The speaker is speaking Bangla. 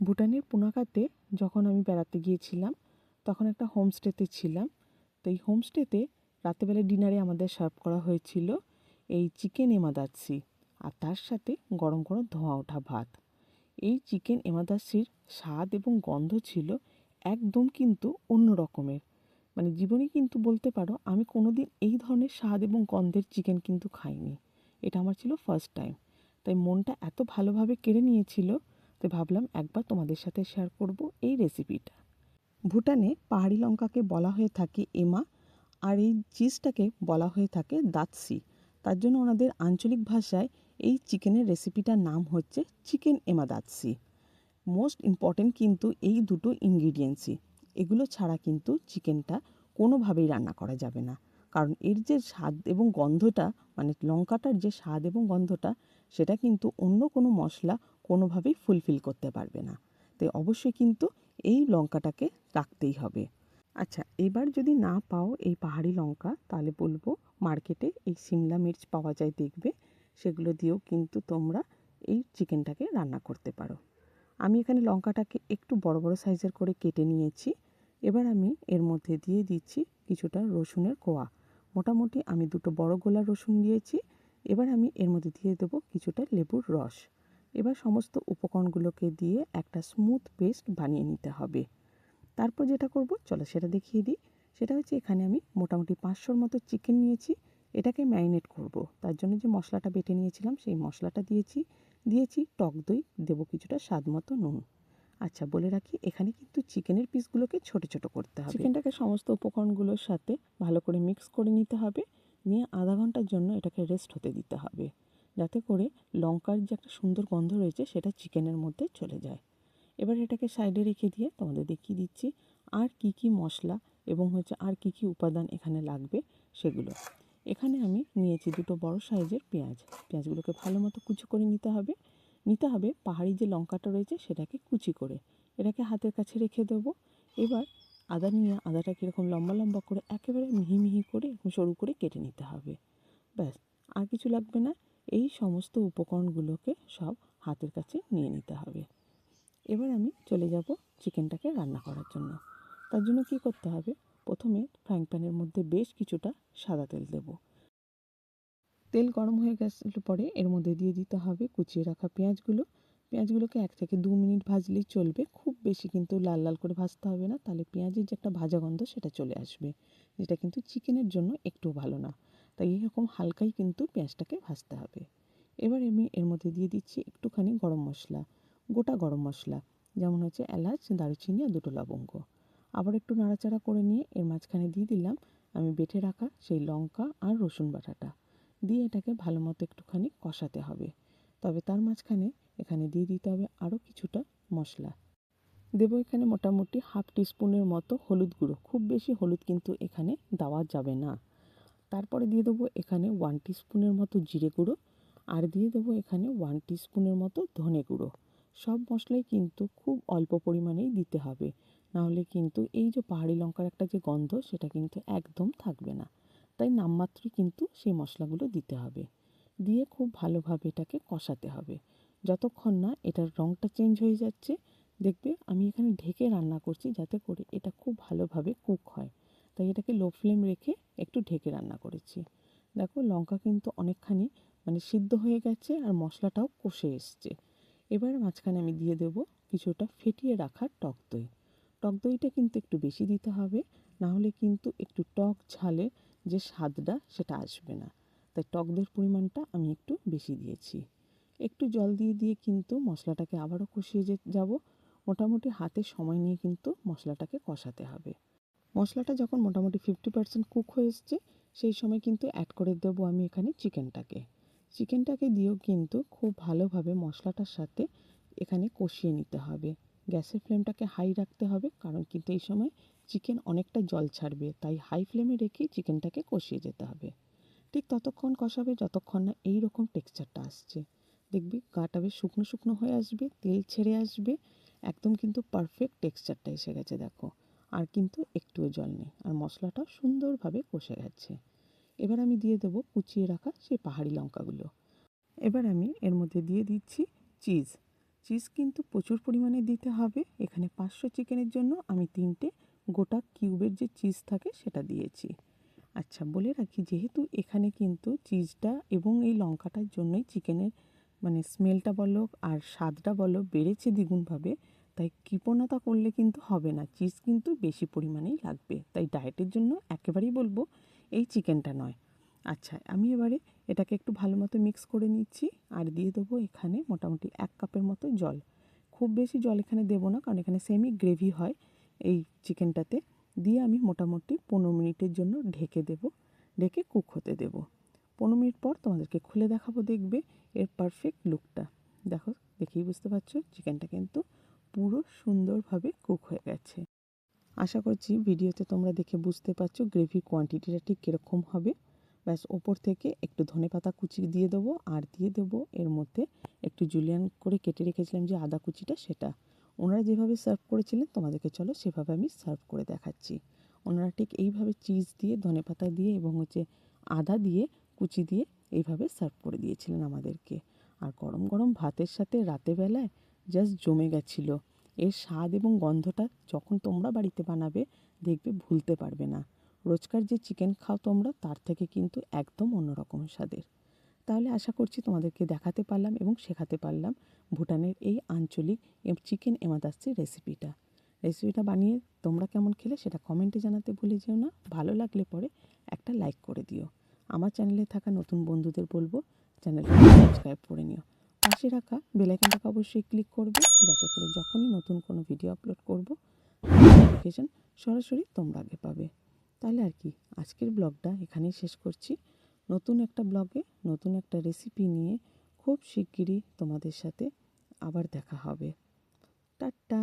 ভুটানের পুনাকাতে যখন আমি বেড়াতে গিয়েছিলাম, তখন একটা হোমস্টেতে ছিলাম। তো এই হোমস্টেতে রাতেবেলা ডিনারে আমাদের সার্ভ করা হয়েছিল এই চিকেন এমাদাসি আর তার সাথে গরম গরম ধোঁয়া ওঠা ভাত। এই চিকেন এমাদাসির স্বাদ এবং গন্ধ ছিল একদম কিন্তু অন্য রকমের। মানে জীবনে কিন্তু বলতে পারো, আমি কোনোদিন এই ধরনের স্বাদ এবং গন্ধের চিকেন কিন্তু খাইনি। এটা আমার ছিল ফার্স্ট টাইম তাই মনটা এত ভালোভাবে কেড়ে নিয়েছিল তো ভাবলাম একবার তোমাদের সাথে শেয়ার করব এই রেসিপিটা ভুটানে পাহাড়ি লঙ্কাকে বলা হয়ে থাকে এমা, আর এই চিজটাকে বলা হয়ে থাকে দাতসি। তার জন্য ওনাদের আঞ্চলিক ভাষায় এই চিকেনের রেসিপিটার নাম হচ্ছে chicken ema datshi. Most important কিন্তু এই দুটো ইনগ্রিডিয়েন্টসই এগুলো ছাড়া কিন্তু চিকেনটা কোনোভাবেই রান্না করা যাবে না। কারণ এর যে স্বাদ এবং গন্ধটা মানে লঙ্কাটার যে স্বাদ এবং গন্ধটা, সেটা কিন্তু অন্য কোনো মশলা কোনোভাবেই ফুলফিল করতে পারবে না। তাই অবশ্যই কিন্তু এই লঙ্কাটাকে রাখতেই হবে। আচ্ছা এবার যদি না পাও এই পাহাড়ি লঙ্কা, তাহলে বলব মার্কেটে এই সিমলা মির্চ পাওয়া যায় দেখবে। সেগুলো দিয়েও কিন্তু তোমরা এই চিকেনটাকে রান্না করতে পারো। আমি এখানে লঙ্কাটাকে একটু বড় বড় সাইজের করে কেটে নিয়েছি। এবার আমি এর মধ্যে দিয়ে দিচ্ছি কিছুটা রসুনের কোয়া। মোটামুটি আমি দুটো বড় গোলা রসুন দিয়েছি। এবার আমি এর মধ্যে দিয়ে দেবো কিছুটা লেবুর রস। এবার সমস্ত উপকরণগুলোকে দিয়ে একটা স্মুথ পেস্ট বানিয়ে নিতে হবে। তারপর যেটা করব, চলো সেটা দেখিয়ে দিই। সেটা হচ্ছে এখানে আমি মোটামুটি পাঁচশোর মতো চিকেন নিয়েছি। এটাকে ম্যারিনেট করব। তার জন্য যে মশলাটা বেটে নিয়েছিলাম, সেই মশলাটা দিয়েছি। দিয়েছি টক দই, দেবো কিছুটা স্বাদ মতো নুন। আচ্ছা বলে রাখি, এখানে কিন্তু চিকেনের পিসগুলোকে ছোট ছোট করতে হবে। চিকেনটাকে সমস্ত উপকরণগুলোর সাথে ভালো করে মিক্স করে নিতে হবে। নিয়ে আধা ঘণ্টার জন্য এটাকে রেস্ট হতে দিতে হবে। যাতে করে লঙ্কার যে একটা সুন্দর গন্ধ রয়েছে সেটা চিকেনের মধ্যে চলে যায়। এবার এটাকে সাইডে রেখে দিয়ে তোমাদের দেখিয়ে দিচ্ছি আর কি কি মশলা এবং হচ্ছে আর কি কি উপাদান এখানে লাগবে সেগুলো। এখানে আমি নিয়েছি দুটো বড় সাইজের পেঁয়াজ। পেঁয়াজগুলোকে ভালো মতো কুচি করে নিতে হবে। নিতে হবে পাহাড়ি যে লঙ্কাটা রয়েছে সেটাকে কুচি করে। এটাকে হাতের কাছে রেখে দেবো। এবার আদা নিয়ে আদাটা কীরকম লম্বা লম্বা করে একেবারে মিহি মিহি করে সরু করে কেটে নিতে হবে। ব্যাস, আর কিছু লাগবে না। এই সমস্ত উপকরণগুলোকে সব হাতের কাছে নিয়ে নিতে হবে। এবার আমি চলে যাব চিকেনটাকে রান্না করার জন্য। তার জন্য কি করতে হবে? প্রথমে ফ্রাইং প্যানের মধ্যে বেশ কিছুটা সাদা তেল দেব। তেল গরম হয়ে গেছিল পরে এর মধ্যে দিয়ে দিতে হবে কুচিয়ে রাখা পেঁয়াজগুলো। পেঁয়াজগুলোকে এক থেকে দু মিনিট ভাজলেই চলবে। খুব বেশি কিন্তু লাল লাল করে ভাজতে হবে না। তাহলে পেঁয়াজের যে একটা ভাজা গন্ধ সেটা চলে আসবে। যেটা কিন্তু চিকেনের জন্য একটু ভালো না। তাই এরকম হালকাই কিন্তু পেঁয়াজটাকে ভাজতে হবে। এবার আমি এর মধ্যে দিয়ে দিচ্ছি একটুখানি গরম মশলা, গোটা গরম মশলা, যেমন হচ্ছে এলাচ, দারুচিনি আর দুটো লবঙ্গ। আবার একটু নাড়াচাড়া করে নিয়ে এর মাঝখানে দিয়ে দিলাম আমি বেটে রাখা সেই লঙ্কা আর রসুন বাটাটা। দিয়ে এটাকে ভালো মতো একটুখানি কষাতে হবে। তবে তার মাঝখানে এখানে দিয়ে দিতে হবে আরও কিছুটা মশলা। দেবো এখানে মোটামুটি হাফ টিস্পুনের মতো হলুদ গুঁড়ো। খুব বেশি হলুদ কিন্তু এখানে দেওয়া যাবে না। তারপরে দিয়ে দেবো এখানে ওয়ান টিস্পুনের মতো জিরে গুঁড়ো, আর দিয়ে দেবো এখানে ওয়ান টিস্পুনের মতো ধনে গুঁড়ো। সব মশলাই কিন্তু খুব অল্প পরিমাণেই দিতে হবে, নাহলে কিন্তু এই যে পাহাড়ি লঙ্কার একটা যে গন্ধ, সেটা কিন্তু একদম থাকবে না। তাই নামমাত্রই কিন্তু সেই মশলাগুলো দিতে হবে। দিয়ে খুব ভালোভাবে এটাকে কষাতে হবে। যতক্ষণ না এটার রঙটা চেঞ্জ হয়ে যাচ্ছে, দেখবে আমি এখানে ঢেকে রান্না করছি যাতে করে এটা খুব ভালোভাবে কুক হয়। তাই এটাকে লো ফ্লেম রেখে একটু ঢেকে রান্না করেছি। দেখো লঙ্কা কিন্তু অনেকখানি মানে সিদ্ধ হয়ে গেছে আর মশলাটাও কষে এসছে। এবার মাঝখানে আমি দিয়ে দেব কিছুটা ফেটিয়ে রাখা টক দই। টক দইটা কিন্তু একটু বেশি দিতে হবে, না হলে কিন্তু একটু টক ঝালে যে স্বাদটা সেটা আসবে না। তাই টক দইয়ের পরিমাণটা আমি একটু বেশি দিয়েছি। একটু জল দিয়ে দিয়ে কিন্তু মশলাটাকে আবারও কষিয়ে যাব। মোটামুটি হাতে সময় নিয়ে কিন্তু মশলাটাকে কষাতে হবে। মশলাটা যখন মোটামুটি ফিফটি পার্সেন্ট কুক হয়ে এসছে, সেই সময় কিন্তু অ্যাড করে দেবো আমি এখানে চিকেনটাকে চিকেনটাকে দিয়েও কিন্তু খুব ভালোভাবে মশলাটার সাথে এখানে কষিয়ে নিতে হবে। গ্যাসের ফ্লেমটাকে হাই রাখতে হবে, কারণ কিন্তু এই সময় চিকেন অনেকটা জল ছাড়বে, তাই হাই ফ্লেমে রেখেই চিকেনটাকে কষিয়ে যেতে হবে। ঠিক ততক্ষণ কষাবে যতক্ষণ না এই রকম টেক্সচারটা আসছে। দেখবি গাটা বেশ শুকনো শুকনো হয়ে আসবে, তেল ছেড়ে আসবে, একদম কিন্তু পারফেক্ট টেক্সচারটা এসে গেছে, দেখো। আর কিন্তু একটুও জল নেই। আর মশলাটাও সুন্দরভাবে কষে গেছে। এবার আমি দিয়ে দেবো কুচিয়ে রাখা সেই পাহাড়ি লঙ্কাগুলো। এবার আমি এর মধ্যে দিয়ে দিচ্ছি চিজ। চিজ কিন্তু প্রচুর পরিমাণে দিতে হবে। এখানে পাঁচশো চিকেনের জন্য আমি তিনটে গোটা কিউবের যে চিজ থাকে সেটা দিয়েছি। আচ্ছা বলে রাখি, যেহেতু এখানে কিন্তু চিজটা এবং এই লঙ্কাটার জন্যই চিকেনের মানে স্মেলটা বলো আর স্বাদটা বলো বেড়েছে দ্বিগুণভাবে তাই কৃপণতা করলে কিন্তু হবে না, চিজ কিন্তু বেশি পরিমাণেই লাগবে। তাই ডায়েটের জন্য একেবারেই বলব, এই চিকেনটা নয়। আচ্ছা আমি এবারে এটাকে একটু ভালো মতো মিক্স করে নিচ্ছি, আর দিয়ে দেবো এখানে মোটামুটি এক কাপের মতো জল। খুব বেশি জল এখানে দেবো না, কারণ এখানে সেমি গ্রেভি হয় এই চিকেনটাতে দিয়ে আমি মোটামুটি পনেরো মিনিটের জন্য ঢেকে দেবো, ঢেকে কুক হতে দেবো। পনেরো মিনিট পর তোমাদেরকে খুলে দেখাবো দেখবে এর পারফেক্ট লুকটা দেখো, দেখেই বুঝতে পারছ চিকেনটা কিন্তু পুরো সুন্দরভাবে কুক হয়ে গেছে। আশা করছি ভিডিওতে তোমরা দেখে বুঝতে পারছ গ্রেভির কোয়ান্টিটিটা ঠিক কীরকম হবে। ব্যাস, ওপর থেকে একটু ধনেপাতা কুচি দিয়ে দেবো আর দিয়ে দেবো এর মধ্যে একটু জুলিয়ান করে কেটে রেখেছিলাম যে আদা কুচিটা সেটা। ওনারা যেভাবে সার্ভ করেছিলেন তোমাদেরকে চলো সেভাবে আমি সার্ভ করে দেখাচ্ছি। ওনারা ঠিক এইভাবে চিজ দিয়ে ধনেপাতা দিয়ে এবং হচ্ছে আদা দিয়ে, কুচি দিয়ে এইভাবে সার্ভ করে দিয়েছিলেন আমাদেরকে। আর গরম গরম ভাতের সাথে রাতে বেলায় জাস্ট জমে গেছিল। এর স্বাদ এবং গন্ধটা যখন তোমরা বাড়িতে বানাবে, দেখবে ভুলতে পারবে না। রোজকার যে চিকেন খাও তোমরা, তার থেকে কিন্তু একদম অন্যরকম স্বাদের। তাহলে আশা করছি তোমাদেরকে দেখাতে পারলাম এবং শেখাতে পারলাম ভুটানের এই আঞ্চলিক চিকেন এমাদাসির রেসিপিটা রেসিপিটা বানিয়ে তোমরা কেমন খেলে সেটা কমেন্টে জানাতে ভুলে যেও না। ভালো লাগলে পরে একটা লাইক করে দিও। আমার চ্যানেলে থাকা নতুন বন্ধুদের বলব চ্যানেলটা সাবস্ক্রাইব করে নিও। পাশে রাখা বেলাইকনটাকে অবশ্যই ক্লিক করবে, যাতে করে যখনই নতুন কোনো ভিডিও আপলোড করব নোটিফিকেশান সরাসরি তোমরা আগে পাবে। তাহলে আর কি, আজকের ব্লগটা এখানেই শেষ করছি। নতুন একটা ব্লগে নতুন একটা রেসিপি নিয়ে খুব শিগগিরই তোমাদের সাথে আবার দেখা হবে। টাটা!